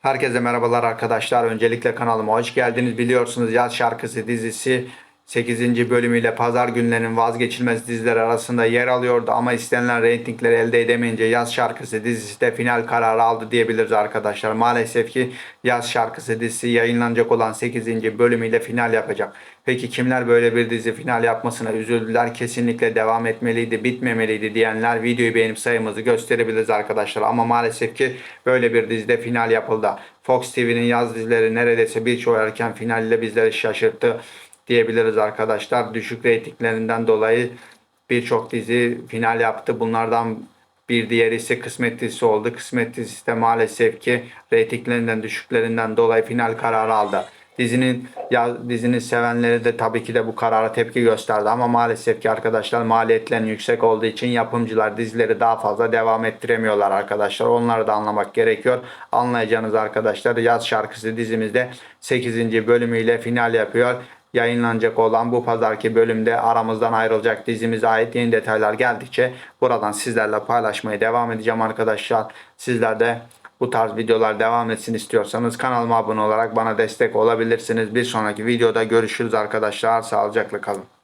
Herkese merhabalar arkadaşlar. Öncelikle kanalıma hoş geldiniz. Biliyorsunuz Yaz Şarkısı dizisi 8. bölümüyle pazar günlerinin vazgeçilmez diziler arasında yer alıyordu ama istenilen reytingleri elde edemeyince Yaz Şarkısı dizisi de final kararı aldı diyebiliriz arkadaşlar. Maalesef ki Yaz Şarkısı dizisi yayınlanacak olan 8. bölümüyle final yapacak. Peki kimler böyle bir dizi final yapmasına üzüldüler? Kesinlikle devam etmeliydi, bitmemeliydi diyenler videoyu beğenip sayımızı gösterebiliriz arkadaşlar. Ama maalesef ki böyle bir dizide final yapıldı. Fox TV'nin yaz dizileri neredeyse birçoğu erken finalle bizleri şaşırttı diyebiliriz arkadaşlar. Düşük reytinglerinden dolayı birçok dizi final yaptı. Bunlardan bir diğeri ise Kısmet dizisi oldu. Kısmet dizisi de maalesef ki reytinglerinden düşüklerinden dolayı final kararı aldı. Dizinin ya dizinin sevenleri de tabii ki de bu karara tepki gösterdi ama maalesef ki arkadaşlar maliyetlerin yüksek olduğu için yapımcılar dizileri daha fazla devam ettiremiyorlar arkadaşlar. Onları da anlamak gerekiyor. Anlayacağınız arkadaşlar Yaz Şarkısı dizimizde 8. bölümüyle final yapıyor yayınlanacak olan bu pazarki bölümde aramızdan ayrılacak dizimize ait yeni detaylar geldikçe buradan sizlerle paylaşmaya devam edeceğim arkadaşlar. Sizler de bu tarz videolar devam etsin istiyorsanız kanalıma abone olarak bana destek olabilirsiniz. Bir sonraki videoda görüşürüz arkadaşlar. Sağlıcakla kalın.